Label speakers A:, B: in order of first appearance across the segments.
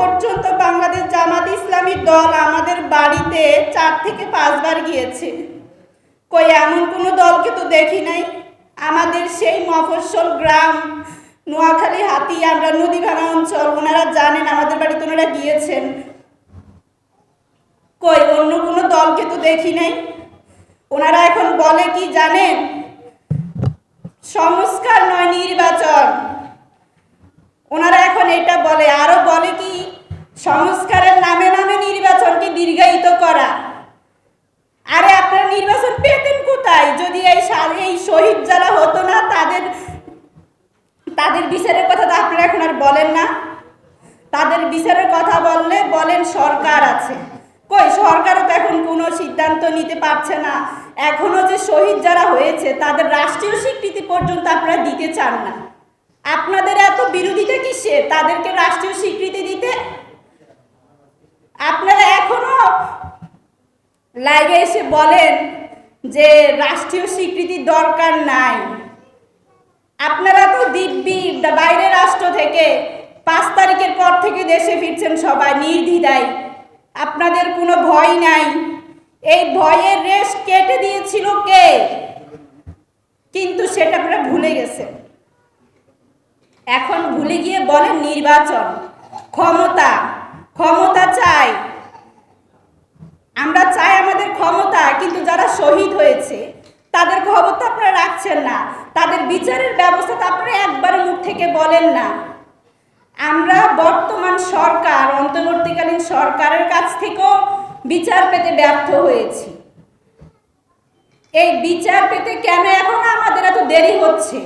A: পর্যন্ত বাংলাদেশ জামাত ইসলামী দল আমাদের বাড়িতে চার থেকে পাঁচবার গিয়েছে। কই, এমন কোনো দলকে তো দেখি নাই? আমাদের সেই মফস্বল গ্রাম, নোয়াখালী হাতি আমরা নদী ভাঙা অঞ্চল, ওনারা জানেন আমাদের বাড়িতে ওনারা গিয়েছেন। কই, অন্য কোনো দলকে তো দেখি নাই? ওনারা এখন বলে কি জানেন? সংস্কার নয়, নির্বাচন। ওনারা এটা বলে, আরও বলে কি, সংস্কারের নামে নামে নির্বাচনকে দীর্ঘায়িত করা। আরে আপনারা নির্বাচন পেতেন কোথায়? যদি এই এই শহীদ যারা হতো না, তাদের তাদের বিচারের কথা তো আপনারা এখন আর বলেন না। তাদের বিচারের কথা বললে বলেন সরকার আছে। কই, সরকারও তো এখন কোনো সিদ্ধান্ত নিতে পারছে না। এখনও যে শহীদ যারা হয়েছে, তাদের রাষ্ট্রীয় স্বীকৃতি পর্যন্ত আপনারা দিতে চান না। আপনাদের এত বিরোধিতা কিসে? তাদেরকে রাষ্ট্রীয় স্বীকৃতি দিতে? আপনারা এখনও লাইভে এসে বলেন যে রাষ্ট্রীয় স্বীকৃতির দরকার নাই। আপনারা তো দিব্যি বাইরের রাষ্ট্র থেকে পাঁচ তারিখের পর থেকে দেশে ফিরছেন সবাই, নির্দ্বিধায়। আপনাদের কোনো ভয় নাই। এই ভয়ের রেশ কেটে দিয়েছিল কে? কিন্তু সেটা আপনারা ভুলে গেছেন। এখন ভুলে গিয়ে বলেন নির্বাচন। ক্ষমতা ক্ষমতা চাই। আমরা চাই আমাদের ক্ষমতা, কিন্তু যারা শহীদ হয়েছে, তাদের খবর তো আপনারা রাখছেন না। তাদের বিচারের ব্যবস্থা তো আপনারা একবার মুখ থেকে বলেন না। আমরা বর্তমান সরকার, অন্তর্বর্তীকালীন সরকারের কাছ থেকেও বিচার পেতে ব্যর্থ হয়েছি। এই বিচার পেতে কেন এখন আমাদের এত দেরি হচ্ছে?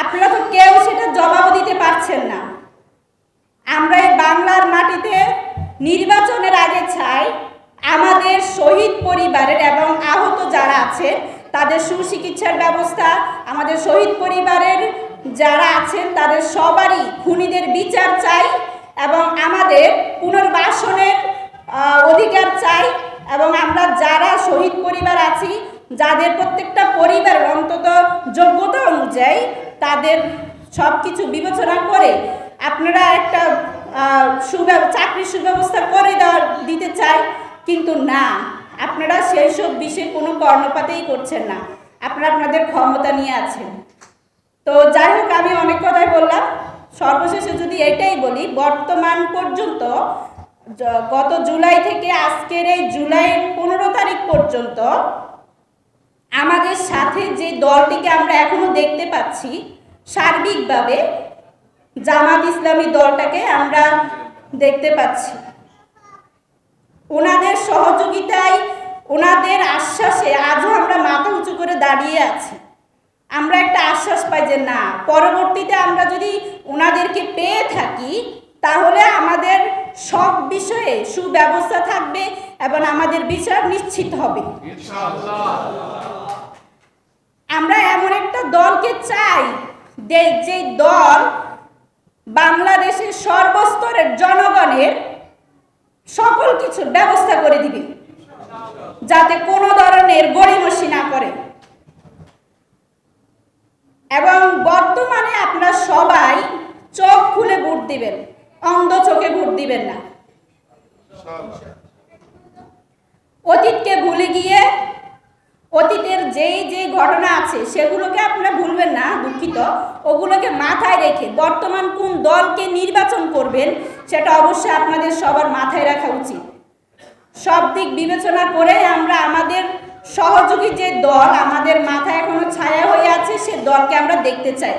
A: আপনারা তো কেউ সেটা জবাব দিতে পারছেন না। আমরা এই বাংলার মাটিতে নির্বাচনের আগে চাই আমাদের শহীদ পরিবারের এবং আহত যারা আছে তাদের সুচিকিৎসার ব্যবস্থা, আমাদের শহীদ পরিবারের যারা আছেন, তাদের সবারই খুনিদের বিচার চাই এবং আমাদের পুনর্বাসনের অধিকার চাই। এবং আমরা যারা শহীদ পরিবার আছি, যাদের প্রত্যেকটা পরিবার অন্তত যোগ্যতা অনুযায়ী তাদের সব কিছু বিবেচনা করে আপনারা একটা সুব্যব- চাকরির সুব্যবস্থা করে দেওয়ার, দিতে চাই। কিন্তু না, আপনারা সেই সব বিষয়ে কোনো কর্ণপাতেই করছেন না। আপনারা আপনাদের ক্ষমতা নিয়ে আছেন। তো যাই হোক, আমি অনেক কথাই বললাম। সর্বশেষে যদি এটাই বলি, বর্তমান পর্যন্ত গত জুলাই থেকে আজকের এই জুলাই পনেরো তারিখ পর্যন্ত আমাদের সাথে যে দলটিকে আমরা এখনও দেখতে পাচ্ছি, সার্বিকভাবে জামাত ইসলামী দলটাকে আমরা দেখতে পাচ্ছি। ওনাদের সহযোগিতায়, ওনাদের আশ্বাসে আজও আমরা মাথা উঁচু করে দাঁড়িয়ে আছি। আমরা একটা আশ্বাস পাই যে না, পরবর্তীতে আমরা যদি ওনাদেরকে পেয়ে থাকি, তাহলে আমাদের সব বিষয়ে সুব্যবস্থা থাকবে এবং আমাদের বিচার নিশ্চিত হবে। আমরা এমন একটা দলকে চাই যে- যে দল বাংলাদেশের সর্বস্তরের জনগণের সকল কিছুর ব্যবস্থা করে দিবে যাতে কোনো ধরনের গড়িমসি না করে। এবং বর্তমানে আপনারা সবাই চোখ খুলে ভোট দিবেন। অন্ধ চোখে ভোট দিবেন না। অতীতকে ভুলে গিয়ে অতীতের যেই যে ঘটনা আছে, সেগুলোকে আপনারা ভুলবেন না, দুঃখিত। ওগুলোকে মাথায় রেখে বর্তমান কোন দলকে নির্বাচন করবেন, সেটা অবশ্যই আপনাদের সবার মাথায় রাখা উচিত। সব দিক বিবেচনা করে আমরা আমাদের সহযোগী যে দল, আমাদের মাথায় এখনও ছায়া হয়ে আছে, সে দলকে আমরা দেখতে চাই।